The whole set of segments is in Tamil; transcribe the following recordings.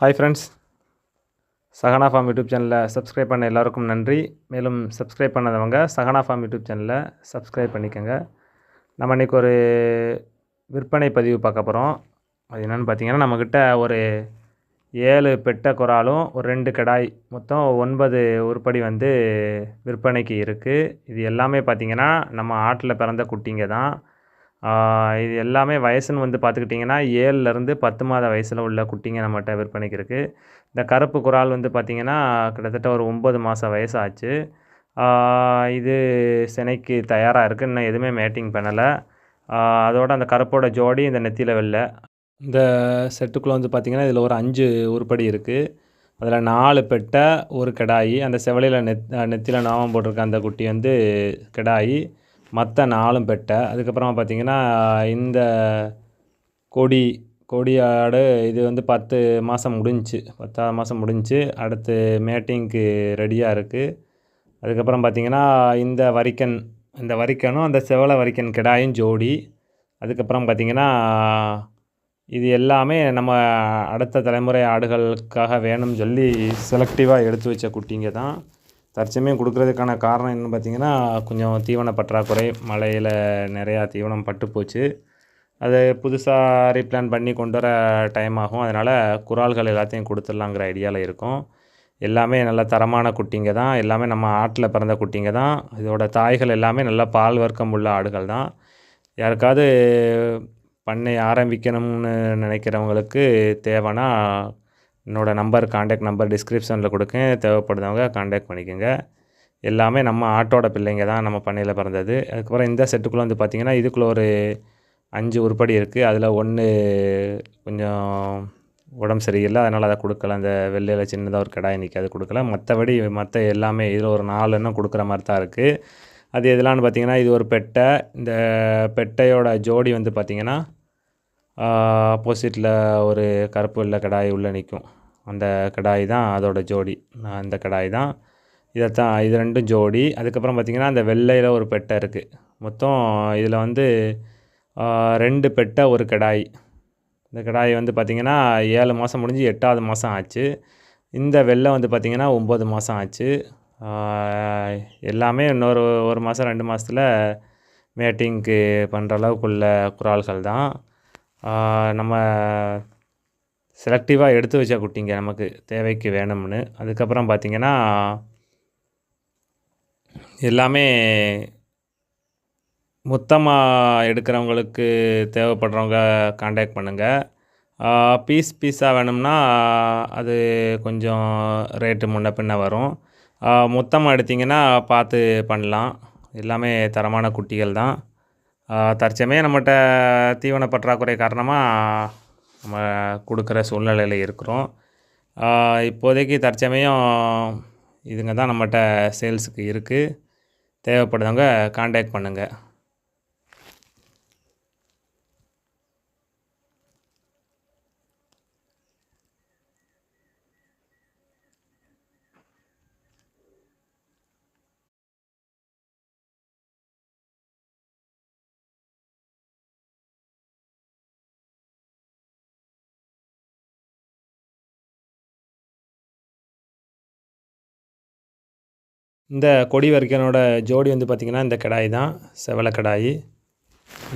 Hi friends Sagana farm YouTube சேனலில் சப்ஸ்கிரைப் பண்ண எல்லாருக்கும் நன்றி. மேலும் சப்ஸ்கிரைப் பண்ணாதவங்க சகனா ஃபார்ம் யூடியூப் சேனலை சப்ஸ்கிரைப் பண்ணிக்கோங்க. நம்ம இன்றைக்கி ஒரு விற்பனை பதிவு பார்க்க போகிறோம் அது என்னென்னு பார்த்தீங்கன்னா நம்மக்கிட்ட ஒரு ஏழு பெட்டை குறாலும் ஒரு ரெண்டு கடாய் மொத்தம் ஒன்பது உருப்படி வந்து விற்பனைக்கு இருக்குது இது எல்லாமே பார்த்திங்கன்னா நம்ம ஆட்டில் பிறந்த குட்டிங்க தான். இது எல்லாமே வயசுன்னு வந்து பார்த்துக்கிட்டிங்கன்னா ஏழுலேருந்து பத்து மாத வயசில் உள்ள குட்டிங்க நம்மகிட்ட விற்பனைக்கு இருக்குது இந்த கருப்பு குரால் வந்து பார்த்திங்கன்னா கிட்டத்தட்ட ஒரு ஒம்பது மாத வயசு ஆச்சு இது சினைக்கு தயாராக இருக்குது இன்னும் எதுவுமே மேட்டிங் பண்ணலை. அதோட அந்த கருப்போட ஜோடி இந்த நெத்தியில் வெளில இந்த செட்டுக்குள்ளே வந்து பார்த்திங்கன்னா இதில் ஒரு அஞ்சு உருப்படி இருக்குது அதில் நாலு பெட்டை ஒரு கிடாயி. அந்த செவலையில் நெத் நெத்தியில் நாமம் போட்டிருக்க அந்த குட்டி வந்து கிடாயி. மற்ற நாலும் பெட்டை. அதுக்கப்புறமா பார்த்திங்கன்னா இந்த கொடி கொடி ஆடு இது வந்து பத்து மாதம் முடிஞ்சுச்சு பத்தாவது மாதம் முடிஞ்சுச்சு அடுத்து மேட்டிங்க்கு ரெடியாக இருக்குது அதுக்கப்புறம் பார்த்திங்கன்னா இந்த வரிக்கன் இந்த வரிக்கனும் அந்த செவலை வரிக்கன் கிடாயும் ஜோடி. அதுக்கப்புறம் பார்த்திங்கன்னா இது எல்லாமே நம்ம அடுத்த தலைமுறை ஆடுகளுக்காக வேணும்னு சொல்லி செலக்டிவாக எடுத்து வச்ச குட்டிங்க தான். தற்சமயம் கொடுக்குறதுக்கான காரணம் என்னென்னு பார்த்தீங்கன்னா கொஞ்சம் தீவன பற்றாக்குறை மழையில் நிறையா தீவனம் பட்டு போச்சு. அது புதுசாக ரீப்ளான் பண்ணி கொண்டு வர டைம் ஆகும். அதனால் குரால்கள் எல்லாத்தையும் கொடுத்துடலாங்கிற ஐடியாவில் இருக்கும். எல்லாமே நல்ல தரமான குட்டிங்க தான். எல்லாமே நம்ம ஆட்டில் பிறந்த குட்டிங்க தான். இதோட தாய்கள் எல்லாமே நல்ல பால் வர்க்கம் உள்ள ஆடுகள் தான். யாருக்காவது பண்ணை ஆரம்பிக்கணும்னு நினைக்கிறவங்களுக்கு தேவைன்னா என்னோடய நம்பர் காண்டாக்ட் நம்பர் டிஸ்கிரிப்ஷனில் கொடுக்கேன். தேவைப்படுறவங்க காண்டாக்ட் பண்ணிக்கோங்க. எல்லாமே நம்ம ஆட்டோட பிள்ளைங்க தான் நம்ம பண்ணையில் பிறந்தது. அதுக்கப்புறம் இந்த செட்டுக்குள்ளே வந்து பார்த்திங்கன்னா இதுக்குள்ளே ஒரு அஞ்சு உருப்படி இருக்குது அதில் ஒன்று கொஞ்சம் உடம்பு சரியில்லை. அதனால் அதை கொடுக்கல. அந்த வெள்ளையில் சின்னதாக ஒரு கடாய் நிற்கி அது கொடுக்கல. மற்றபடி மற்ற எல்லாமே இதில் ஒரு நாலு எண்ணம் கொடுக்குற மாதிரி தான் இருக்குது அது எதெல்லாம்னு பார்த்தீங்கன்னா இது ஒரு பெட்டை. இந்த பெட்டையோட ஜோடி வந்து பார்த்திங்கன்னா ஆப்போசிட்டில் ஒரு கருப்பு வெள்ளை கடாய் உள்ளே நிற்கும். அந்த கடாய் தான் அதோட ஜோடி. அந்த கடாய் தான். இதைத்தான் இது ரெண்டும் ஜோடி. அதுக்கப்புறம் பார்த்திங்கன்னா அந்த வெள்ளையில் ஒரு பெட்டை இருக்குது மொத்தம் இதில் வந்து ரெண்டு பெட்டை ஒரு கடாய். இந்த கடாய் வந்து பார்த்திங்கன்னா ஏழு மாதம் முடிஞ்சு எட்டாவது மாதம் ஆச்சு. இந்த வெள்ளை வந்து பார்த்திங்கன்னா ஒம்பது மாதம் ஆச்சு. எல்லாமே இன்னொரு ஒரு மாதம் ரெண்டு மாதத்துல மேட்டிங்க்கு பண்ணுற அளவுக்குள்ள குரால்கள் தான். நம்ம செலக்டிவாக எடுத்து வச்ச குட்டிங்க நமக்கு தேவைக்கு வேணும்னு. அதுக்கப்புறம் பார்த்திங்கன்னா எல்லாமே மொத்தமாக எடுக்கிறவங்களுக்கு தேவைப்படுறவங்க காண்டாக்ட் பண்ணுங்கள் பீஸ் பீஸாக வேணும்னா அது கொஞ்சம் ரேட்டு முன்ன பின்ன வரும். மொத்தமாக எடுத்திங்கன்னா பார்த்து பண்ணலாம். எல்லாமே தரமான குட்டிகள் தான். தற்சமயம் நம்மகிட்ட தீவன பற்றாக்குறை காரணமாக நம்ம கொடுக்குற சூழ்நிலையில் இருக்கிறோம். இப்போதைக்கு தற்சமயம் இதுங்க தான் நம்மகிட்ட சேல்ஸுக்கு இருக்குது தேவைப்படுறவங்க காண்டாக்ட் பண்ணுங்கள் இந்த கொடி வரிக்கனோட ஜோடி வந்து பார்த்திங்கன்னா இந்த கிடாய் தான் செவலை கிடாய்.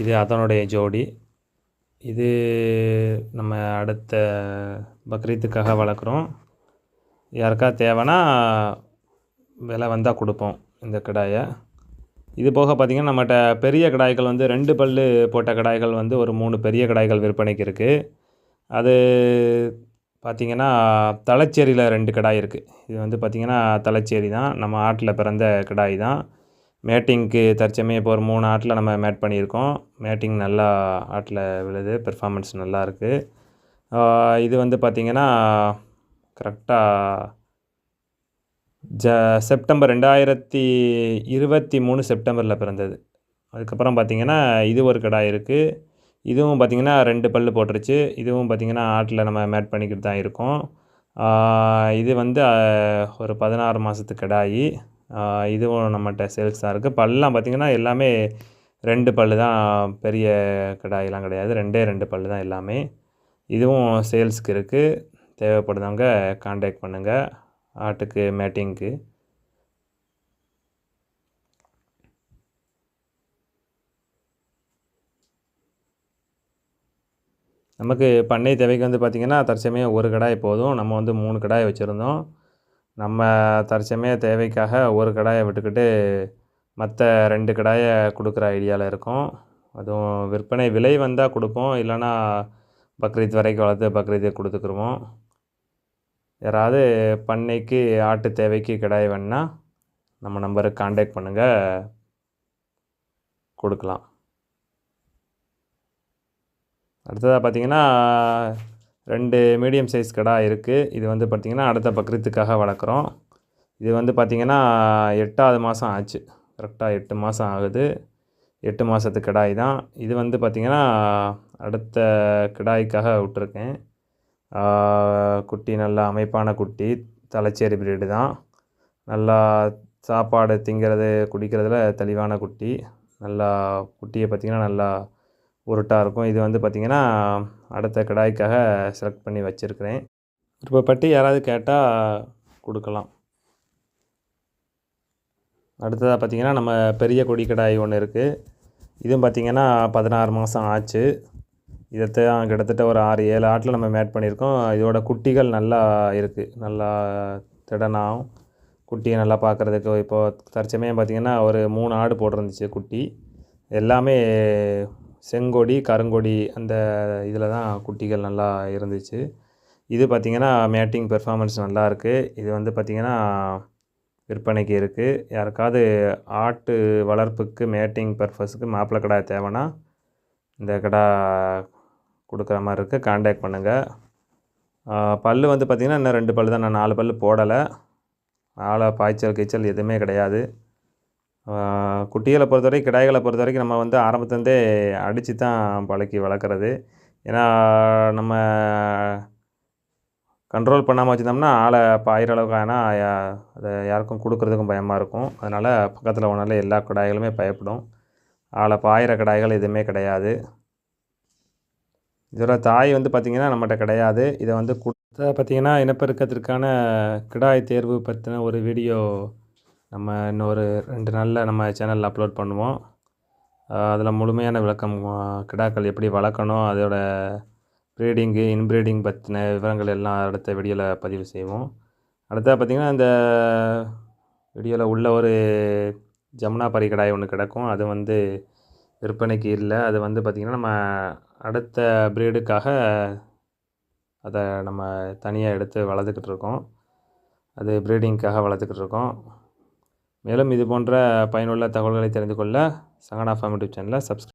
இது அதனுடைய ஜோடி. இது நம்ம அடுத்த பக்ரீத்துக்காக வளர்க்குறோம். யாருக்கா தேவைன்னா விலை வந்தால் கொடுப்போம் இந்த கிடாயை. இது போக பார்த்திங்கன்னா நம்மகிட்ட பெரிய கிடாய்கள் வந்து ரெண்டு பல் போட்ட கிடாய்கள் வந்து ஒரு மூணு பெரிய கிடாய்கள் விற்பனைக்கு இருக்குது அது பார்த்திங்கன்னா தலச்சேரியில் ரெண்டு கிடாய் இருக்குது இது வந்து பார்த்திங்கன்னா தலச்சேரி தான். நம்ம ஆட்டில் பிறந்த கிடாய் தான். மேட்டிங்க்கு தற்சமயம் இப்போ ஒரு மூணு ஆட்டில் நம்ம மேட் பண்ணியிருக்கோம். மேட்டிங் நல்லா ஆட்டில் விழுது. பெர்ஃபார்மன்ஸ் நல்லா இருக்குது இது வந்து பார்த்திங்கன்னா கரெக்டாக ஜ செப்டம்பர் ரெண்டாயிரத்தி இருபத்தி மூணு செப்டம்பரில் பிறந்தது. அதுக்கப்புறம் பார்த்திங்கன்னா இது ஒரு கிடாய் இருக்குது இதுவும் பார்த்திங்கன்னா ரெண்டு பல் போட்டுருச்சு. இதுவும் பார்த்திங்கன்னா ஆட்டில் நம்ம மேட் பண்ணிக்கிட்டு தான் இருக்கோம். இது வந்து ஒரு பதினாறு மாதத்து கடாயி. இதுவும் நம்மகிட்ட சேல்ஸ் தான் இருக்குது பல்லாம் பார்த்திங்கன்னா எல்லாமே ரெண்டு பல் தான் பெரிய கடாயெலாம் கிடையாது. ரெண்டே ரெண்டு பல் தான் எல்லாமே. இதுவும் சேல்ஸுக்கு இருக்குது தேவைப்படுதவங்க காண்டாக்ட் பண்ணுங்கள் ஆட்டுக்கு மேட்டிங்க்கு நமக்கு பண்ணை தேவைக்கு வந்து பார்த்திங்கன்னா தற்சமயம் ஒரு கடாய் போதும். நம்ம வந்து மூணு கடாய் வச்சுருந்தோம். நம்ம தற்சமய தேவைக்காக ஒரு கடாயை விட்டுக்கிட்டு மற்ற ரெண்டு கடாயை கொடுக்குற ஐடியாவில் இருக்கோம். அதுவும் விற்பனை விலை வந்தால் கொடுப்போம். இல்லைன்னா பக்ரீத் வரைக்கும் வளர்த்து பக்ரீத்துக்கு கொடுத்துக்குருவோம். யாராவது பண்ணைக்கு ஆட்டு தேவைக்கு கிடாய் வேணுன்னா நம்ம நம்பருக்கு காண்டாக்ட் பண்ணுங்கள் கொடுக்கலாம். அடுத்ததாக பார்த்தீங்கன்னா ரெண்டு மீடியம் சைஸ் கடா இருக்குது இது வந்து பார்த்திங்கன்னா அடுத்த பக்ரீத்துக்காக வளர்க்குறோம். இது வந்து பார்த்திங்கன்னா எட்டாவது மாதம் ஆச்சு. கரெக்டாக எட்டு மாதம் ஆகுது. எட்டு மாதத்து கிடாய் தான். இது வந்து பார்த்திங்கன்னா அடுத்த கிடாய்க்காக விட்ருக்கேன் குட்டி நல்லா அமைப்பான குட்டி தலைச்சேரி பிரீடு தான். நல்லா சாப்பாடு திங்கிறது குடிக்கிறதுல தெளிவான குட்டி. நல்லா குட்டியை பார்த்திங்கன்னா நல்லா உருட்டாக இருக்கும். இது வந்து பார்த்திங்கன்னா அடுத்த கடாய்க்காக செலக்ட் பண்ணி வச்சுருக்கிறேன். விருப்பப்பட்டு யாராவது கேட்டால் கொடுக்கலாம். அடுத்ததாக பார்த்திங்கன்னா நம்ம பெரிய கொடி கடாய் ஒன்று இருக்குது இதுவும் பார்த்திங்கன்னா பதினாறு மாதம் ஆச்சு. இதைத்தான் கிட்டத்தட்ட ஒரு ஆறு ஏழு ஆட்டில் நம்ம மேட் பண்ணியிருக்கோம். இதோட குட்டிகள் நல்லா இருக்குது நல்லா திடனாகும் குட்டியை நல்லா பார்க்குறதுக்கு இப்போது தற்சமயம் பார்த்திங்கன்னா ஒரு மூணு ஆடு போட்டிருந்துச்சு குட்டி. எல்லாமே செங்கொடி கருங்கொடி அந்த இதில் தான் குட்டிகள் நல்லா இருந்துச்சு. இது பார்த்திங்கன்னா மேட்டிங் பெர்ஃபார்மன்ஸ் நல்லா இருக்குது இது வந்து பார்த்திங்கன்னா விற்பனைக்கு இருக்குது யாருக்காவது ஆட்டு வளர்ப்புக்கு மேட்டிங் பர்பஸுக்கு மாப்பிள்ளை கடை தேவைன்னா இந்த கடை கொடுக்குற மாதிரி இருக்குது காண்டாக்ட் பண்ணுங்கள் பல் வந்து பார்த்திங்கன்னா இன்னும் ரெண்டு பல் தான் நான் நாலு பல் போடலை. ஆளை பாய்ச்சல் கீச்சல் எதுவுமே கிடையாது. குட்டிகளை பொறுத்த வரைக்கும் கிடாய்களை பொறுத்த வரைக்கும் நம்ம வந்து ஆரம்பத்துலேருந்தே அடித்து தான் பழக்கி வளர்க்குறது. ஏன்னா நம்ம கண்ட்ரோல் பண்ணாமல் வச்சுருந்தோம்னா ஆளை பாயிற அளவுக்கு ஆனால் அதை யாருக்கும் கொடுக்குறதுக்கும் பயமாக இருக்கும். அதனால் பக்கத்தில் ஒன்றால் எல்லா கிடாய்களுமே பயப்படும். ஆளை பாயிற கிடாய்கள் எதுவுமே கிடையாது. இதோட தாய் வந்து பார்த்திங்கன்னா நம்மகிட்ட கிடையாது. இதை வந்து கொடுத்த பார்த்திங்கன்னா இனப்பெருக்கத்திற்கான கிடாய் தேர்வு பற்றின ஒரு வீடியோ நம்ம இன்னொரு ரெண்டு நாளில் நம்ம சேனலில் அப்லோட் பண்ணுவோம். அதில் முழுமையான விளக்கம் கிடாக்கள் எப்படி வளர்க்கணும் அதோட ப்ரீடிங்கு இன்ப்ரீடிங் பற்றின விவரங்கள் எல்லாம் அடுத்த வீடியோவில் பதிவு செய்வோம். அடுத்தது பார்த்திங்கன்னா அந்த வீடியோவில் உள்ள ஒரு ஜமுனா பரி கடாய் ஒன்று கிடக்கும். அது வந்து விற்பனைக்கு இல்லை. அது வந்து பார்த்திங்கன்னா நம்ம அடுத்த ப்ரீடுக்காக அதை நம்ம தனியாக எடுத்து வளர்த்துக்கிட்டு இருக்கோம். அது ப்ரீடிங்க்காக வளர்த்துக்கிட்டு இருக்கோம். மேலும் இது போன்ற பயனுள்ள தகவல்களை தெரிந்து கொள்ள சங்கனா ஃபார்ம் யூடியூப் சேனலை சப்ஸ்கிரைப்